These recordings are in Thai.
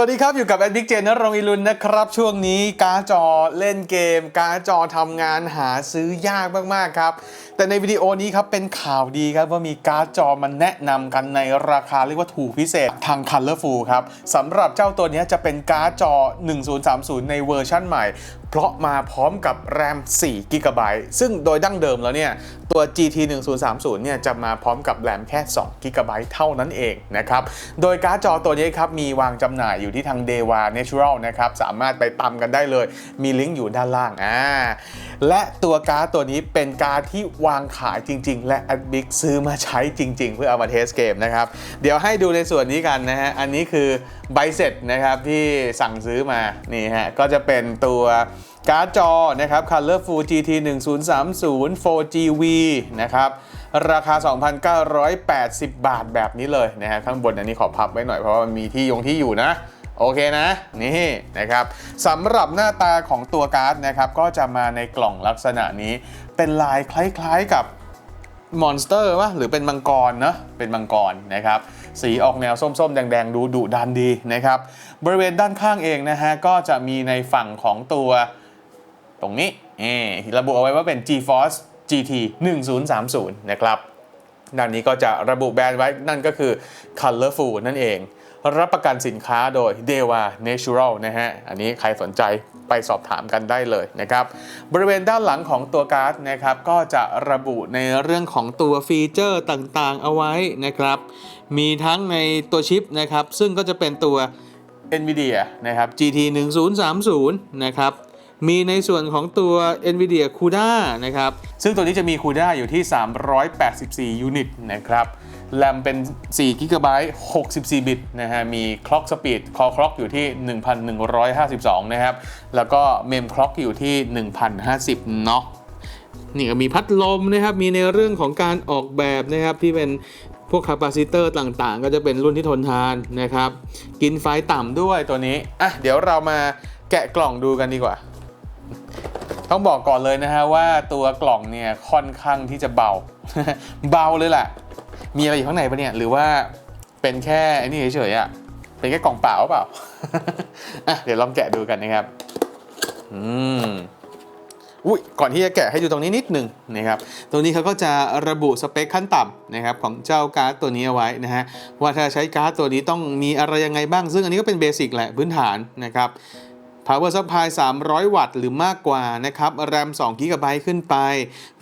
สวัสดีครับ อยู่กับแอดดิกเจนรงอิรุนนะครับ ช่วงนี้การ์ดจอเล่นเกม การ์ดจอทำงานหาซื้อยากมาก ๆ ครับ แต่ในวิดีโอนี้ครับ เป็นข่าวดีครับ ว่ามีการ์ดจอมันแนะนำกันในราคาเรียกว่าถูกพิเศษทาง Colorful ครับสำหรับเจ้าตัวนี้จะเป็นการ์ดจอ 1030 ในเวอร์ชั่นใหม่เพราะมาพร้อมกับแรม4 g b ซึ่งโดยดั้งเดิมแล้วเนี่ย ตัว GT 1030เนี่ยจะมาพร้อมกับแรมแค่2 g b เท่านั้นเองนะครับ โดยการ์ดจอตัวนี้ครับมีวางจำหน่ายอยู่ที่ทาง Dewa Natural นะครับ สามารถไปตามกันได้เลย มีลิงก์อยู่ด้านล่างอ่า และตัวการ์ดตัวนี้เป็นการ์ดที่วางขายจริง ๆ และ a d b i c ซื้อมาใช้จริง ๆ เพื่อเอามาเทสเกมนะครับ เดี๋ยวให้ดูในส่วนนี้กันนะฮะ อันนี้คือใบเสร็จนะครับที่สั่งซื้อมานี่ฮะก็จะเป็นตัวการ์ดจอนะครับ Colorful GT 1030 4GV นะครับราคา 2,980 บาทแบบนี้เลยนะฮะข้างบนอันนี้ขอพับไว้หน่อยเพราะว่ามันมีที่ยงที่อยู่นะ โอเคนะ นี่นะครับสำหรับหน้าตาของตัวการ์ดนะครับก็จะมาในกล่องลักษณะนี้ เป็นลายคล้ายๆกับมอนสเตอร์วะหรือเป็นมังกรเนะเป็นมังกรนะครับสีออกแนวส้มๆ แดงๆ ดูดุดันดีนะครับบริเวณด้านข้างเองนะฮะก็จะมีในฝั่งของตัวตรงนี้เอ่ระบุเอาไว้ว่าเป็น GeForce GT 1030 นะครับด้านนี้ก็จะระบุแบรนด์ไว้นั่นก็คือ Colorful นั่นเอง รับประกันสินค้าโดย Dewa Natural นะฮะ อันนี้ใครสนใจไปสอบถามกันได้เลยนะครับ บริเวณด้านหลังของตัวการ์ดนะครับ ก็จะระบุในเรื่องของตัวฟีเจอร์ต่างๆ เอาไว้นะครับ มีทั้งในตัวชิปนะครับ ซึ่งก็จะเป็นตัว NVIDIA นะครับ GT 1030นะครับมีในส่วนของตัว NVIDIA CUDA นะครับ ซึ่งตัวนี้จะมี CUDA อยู่ที่ 384 ยูนิตนะครับ แรมเป็น4 g b 64 บิตนะฮะ มี clock speed core clock อยู่ที่ 1,152 นะครับ แล้วก็เมม clock อยู่ที่ 1,050 เนาะนี่ก็มีพัดลมนะครับ มีในเรื่องของการออกแบบนะครับที่เป็นพวกคาปาซิเตอร์ต่างๆ ก็จะเป็นรุ่นที่ทนทานนะครับ กินไฟต่ำด้วยตัวนี้ อะ เดี๋ยวเรามาแกะกล่องดูกันดีกว่า ต้องบอกก่อนเลยนะฮะว่าตัวกล่องเนี่ยค่อนข้างที่จะเบา เบาเลยแหละ มีอะไรอยู่ข้างในปะเนี่ย หรือว่าเป็นแค่ไอ้นี่เฉยๆอะ เป็นแค่กล่องเปล่าเปล่า อะ เดี๋ยวลองแกะดูกันนะครับ อืมอุ้ยก่อนที่จะแกะให้ดูตรงนี้นิดหนึ่งนะครับตรงนี้เขาก็จะระบุสเปคขั้นต่ำนะครับของเจ้าการ์ดตัวนี้เอาไว้นะฮะว่าถ้าใช้การ์ดตัวนี้ต้องมีอะไรยังไงบ้าง ซึ่งอันนี้ก็เป็นเบสิกแหละพื้นฐานนะครับ Power Supply 300 วัตต์หรือมากกว่านะครับ RAM 2 g b ขึ้นไป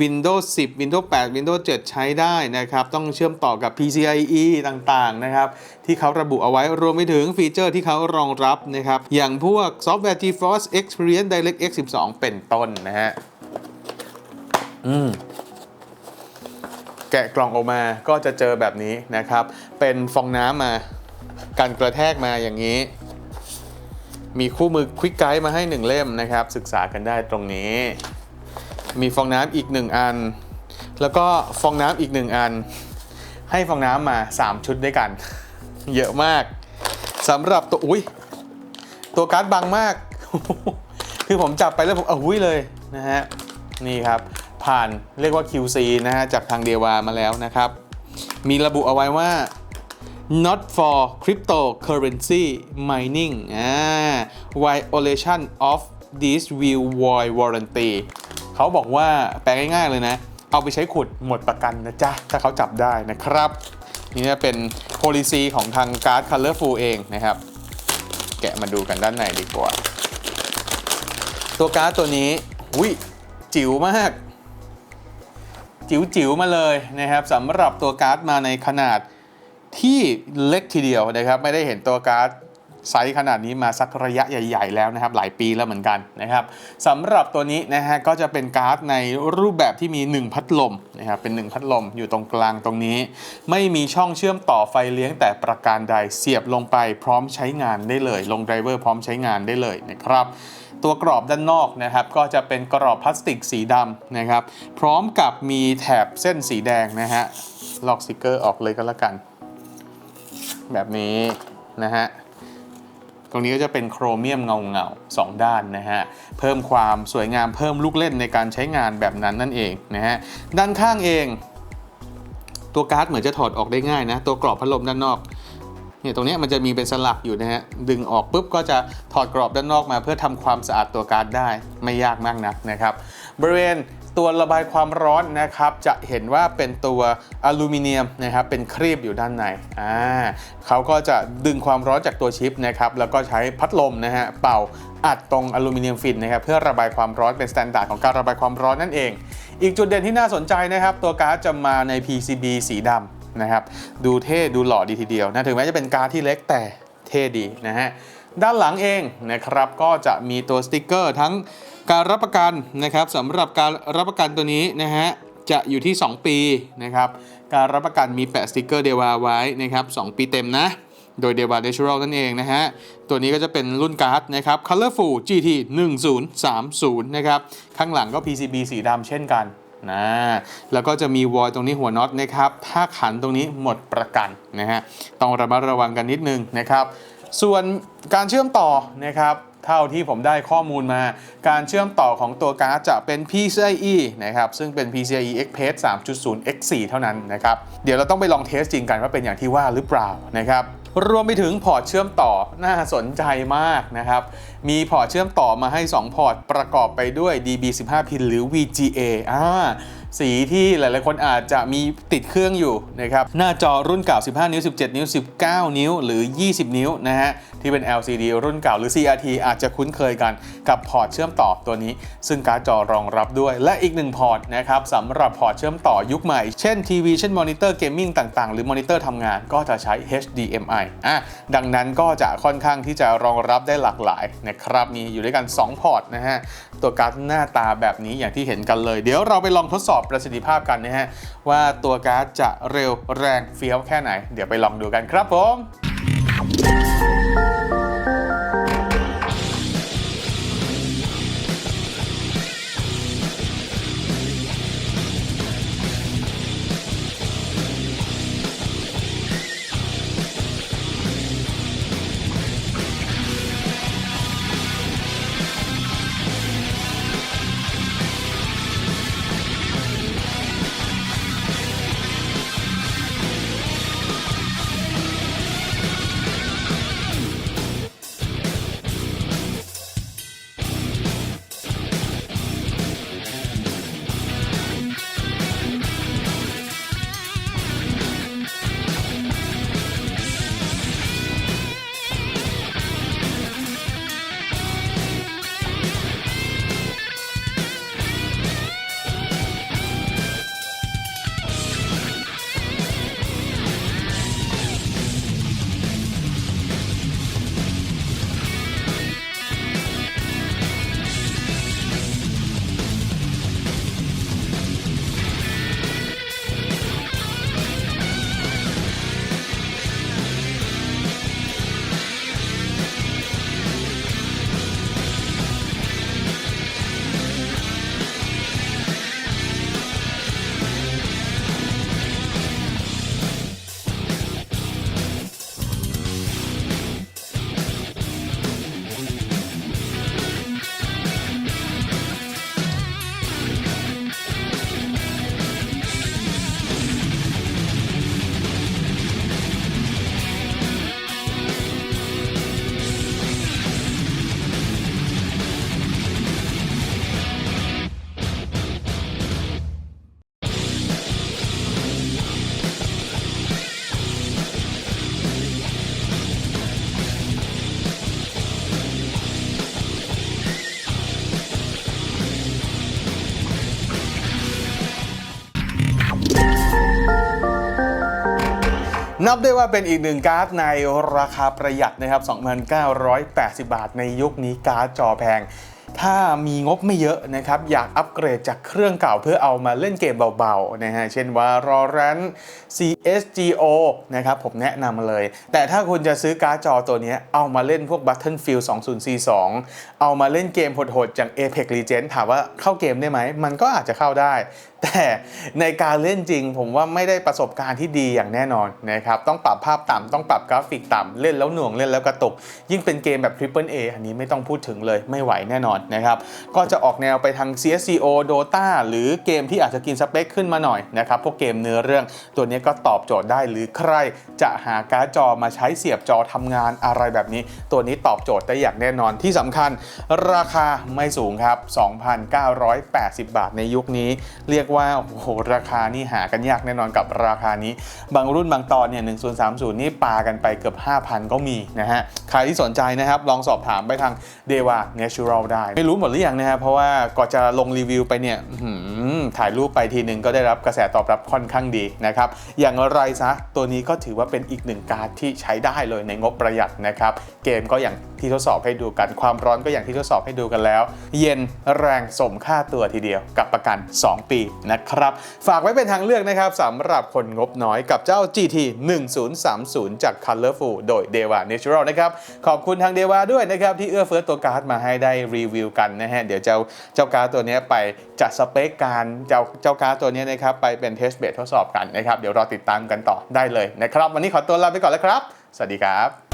Windows 10 Windows 8 Windows 7 ใช้ได้นะครับ ต้องเชื่อมต่อกับ PCIe ต่างๆนะครับ ที่เขาระบุเอาไว้รวมไปถึงฟีเจอร์ที่เขารองรับนะครับ อย่างพวกซอฟต์แวร์ GeForce Experience DirectX 12 เป็นต้นนะฮะอืมแกะกล่องออกมาก็จะเจอแบบนี้นะครับ เป็นฟองน้ำมา การกระแทกมาอย่างนี้ มีคู่มือควิกไกด์มาให้ 1 เล่มนะครับ ศึกษากันได้ตรงนี้ มีฟองน้ำอีก 1 อัน แล้วก็ฟองน้ำอีก 1 อัน ให้ฟองน้ำมา 3 ชุดด้วยกัน เยอะมากสำหรับตัวอุ้ยตัวการ์ดบางมาก คือผมจับไปแล้วผมเอาอุ้ยเลยนะฮะนี่ครับ ผ่านเรียกว่า QC นะฮะจากทางเดวามาแล้วนะครับ มีระบุเอาไว้ว่า not for cryptocurrency mining อ่า violation of this will void warranty เขาบอกว่าแปลง่ายๆเลยนะ เอาไปใช้ขุดหมดประกันนะจ๊ะ ถ้าเขาจับได้นะครับ นี่จะเป็น policy ของทางการ์ด Colorful เองนะครับ แกะมาดูกันด้านในดีกว่า ตัวการ์ดตัวนี้วิจิ๋วมาก จิ๋วๆมาเลยนะครับสำหรับตัวการ์ดมาในขนาดที่เล็กทีเดียวนะครับ ไม่ได้เห็นตัวการ์ด ไซส์ขนาดนี้มาสักระยะใหญ่ ๆ แล้วนะครับ หลายปีแล้วเหมือนกันนะครับสำหรับตัวนี้นะฮะก็จะเป็นการ์ดในรูปแบบที่มี 1 พัดลมนะครับเป็น 1 พัดลมอยู่ตรงกลางตรงนี้ ไม่มีช่องเชื่อมต่อไฟเลี้ยงแต่ประการใดเสียบลงไปพร้อมใช้งานได้เลย ลงไดรเวอร์พร้อมใช้งานได้เลยนะครับตัวกรอบด้านนอกนะครับก็จะเป็นกรอบพลาสติกสีดำนะครับ พร้อมกับมีแถบเส้นสีแดงนะฮะลอกสติกเกอร์ออกเลยก็แล้วกัน แบบนี้นะฮะ ตรงนี้ก็จะเป็นโครเมียมเงาเงาๆสองด้านนะฮะ เพิ่มความสวยงามเพิ่มลูกเล่นในการใช้งานแบบนั้นนั่นเองนะฮะ ด้านข้างเอง ตัวการ์ดเหมือนจะถอดออกได้ง่ายนะ ตัวกรอบพัดลมด้านนอกเนี่ยตรงนี้มันจะมีเป็นสลักอยู่นะฮะ ดึงออกปุ๊บก็จะถอดกรอบด้านนอกมา เพื่อทำความสะอาดตัวการ์ดได้ไม่ยากมากนักนะครับ บริเวณ ตัวระบายความร้อนนะครับจะเห็นว่าเป็นตัวอลูมิเนียมนะครับเป็นครีบอยู่ด้านในอ่าเขาก็จะดึงความร้อนจากตัวชิปนะครับแล้วก็ใช้พัดลมนะฮะเป่าอัดตรงอลูมิเนียมฟินนะครับเพื่อระบายความร้อนเป็นมาตรฐานของการระบายความร้อนนั่นเอง อีกจุดเด่นที่น่าสนใจนะครับตัวการ์ดจะมาใน PCB สีดำนะครับดูเท่ดูหล่อดีทีเดียวนะถึงแม้จะเป็นการ์ดที่เล็กแต่เท่ดีนะฮะด้านหลังเองนะครับก็จะมีตัวสติกเกอร์ทั้ง การรับประกันนะครับสำหรับการรับประกันตัวนี้นะฮะจะอยู่ที่ 2 ปีนะครับการรับประกันมีแปะสติกเกอร์เดวาไว้นะครับ2ปีเต็มนะโดย Deva Natural นั่นเองนะฮะ ตัวนี้ก็จะเป็นรุ่นการ์ดนะครับ Colorful GT 1030 นะครับ ข้างหลังก็ PCB สีดำเช่นกันนะแล้วก็จะมีวอยตรงนี้หัวน็อตนะครับ ถ้าขันตรงนี้หมดประกันนะฮะ ต้องระมัดระวังกันนิดนึงนะครับ ส่วนการเชื่อมต่อนะครับ เท่าที่ผมได้ข้อมูลมา การเชื่อมต่อของตัวการ์ดจะเป็น PCIe นะครับ ซึ่งเป็น PCIe Express 3.0 X4 เท่านั้นนะครับ เดี๋ยวเราต้องไปลองเทสจริงกันว่าเป็นอย่างที่ว่าหรือเปล่านะครับรวมไปถึงพอร์ตเชื่อมต่อน่าสนใจมากนะครับ มีพอร์ตเชื่อมต่อมาให้ 2 พอร์ตประกอบไปด้วย DB15 พินหรือ VGA อ่า สีที่หลายๆ คนอาจจะมีติดเครื่องอยู่นะครับหน้าจอรุ่นเก่า 15 นิ้ว 17 นิ้ว 19 นิ้ว หรือ 20 นิ้วนะฮะที่เป็น LCD รุ่นเก่าหรือ CRT อาจจะคุ้นเคยกันกับพอร์ตเชื่อมต่อตัวนี้ ซึ่งการ์ดจอรองรับด้วย และอีกหนึ่งพอร์ตนะครับสำหรับพอร์ตเชื่อมต่อยุคใหม่ เช่นทีวีเช่นมอนิเตอร์เกมมิ่งต่างๆ หรือมอนิเตอร์ทำงานก็จะใช้ HDMI อะดังนั้นก็จะค่อนข้างที่จะรองรับได้หลากหลายนะครับมีอยู่ด้วยกัน 2 พอร์ตนะฮะ ตัวการ์ดหน้าตาแบบนี้อย่างที่เห็นกันเลย เดี๋ยวเราไปลองทดสอบประสิทธิภาพกันนะฮะ ว่าตัวการ์ดจะเร็วแรงเฟี้ยวแค่ไหน เดี๋ยวไปลองดูกันครับผม นับได้ว่าเป็นอีกหนึ่งการ์ดในราคาประหยัดนะครับ 2,980 บาท ในยุคนี้การ์ดจอแพง ถ้ามีงบไม่เยอะนะครับอยากอัปเกรดจากเครื่องเก่าเพื่อเอามาเล่นเกมเบาๆนะฮะเช่นว่า Valorant CSGO นะครับผมแนะนำเลย แต่ถ้าคุณจะซื้อการ์ดจอตัวนี้เอามาเล่นพวก Battlefield 2042 เอามาเล่นเกมโหดๆอย่าง Apex Legends ถามว่าเข้าเกมได้ไหม มันก็อาจจะเข้าได้ แต่ในการเล่นจริงผมว่าไม่ได้ประสบการณ์ที่ดีอย่างแน่นอนนะครับต้องปรับภาพต่ำต้องปรับกราฟิกต่ำเล่นแล้วหน่วงเล่นแล้วกระตุก ยิ่งเป็นเกมแบบ Triple A อันนี้ไม่ต้องพูดถึงเลยไม่ไหวแน่นอนนะครับ ก็จะออกแนวไปทาง CSGO Dota หรือเกมที่อาจจะกินสเปคขึ้นมาหน่อยนะครับ พวกเกมเนื้อเรื่องตัวนี้ก็ตอบโจทย์ได้หรือใครจะหาการ์ดจอมาใช้เสียบจอทำงานอะไรแบบนี้ ตัวนี้ตอบโจทย์ได้อย่างแน่นอนที่สำคัญ ราคาไม่สูงครับ 2,980 บาทในยุคนี้ เรียกว่าโอ้โหราคานี่หากันยากแน่นอนกับราคานี้ บางรุ่นบางตอนเนี่ย1030 นี่ปากันไปเกือบ 5,000 ก็มีนะฮะ ใครที่สนใจนะครับ ลองสอบถามไปทาง d e v a Natural ได้ไม่รู้หมดหรือยังนะฮะเพราะว่าก่อนจะลงรีวิวไปเนี่ยถ่ายรูปไปทีหนึ่งก็ได้รับกระแสตอบรับค่อนข้างดีนะครับอย่างไรซะตัวนี้ก็ถือว่าเป็นอีกหนึ่งการ์ดที่ใช้ได้เลยในงบประหยัดนะครับเกมก็อย่าง ที่ทดสอบให้ดูกัน ความร้อนก็อย่างที่ทดสอบให้ดูกันแล้ว เย็นแรงสมค่าตัวทีเดียวกับประกัน 2 ปีนะครับ ฝากไว้เป็นทางเลือกนะครับสำหรับคนงบน้อยกับเจ้า GT 1030 จาก Colorful โดย Deva Natural นะครับ ขอบคุณทาง Deva ด้วยนะครับ ที่เอื้อเฟื้อตัวการ์ดมาให้ได้รีวิวกันนะฮะ เดี๋ยวเจ้าเจ้าการ์ดตัวนี้ไปจัดสเปคการเจ้าเจ้าการ์ดตัวนี้นะครับไปเป็นเทสเบททดสอบกันนะครับ เดี๋ยวรอติดตามกันต่อได้เลยนะครับ วันนี้ขอตัวลาไปก่อนแล้วครับ สวัสดีครับ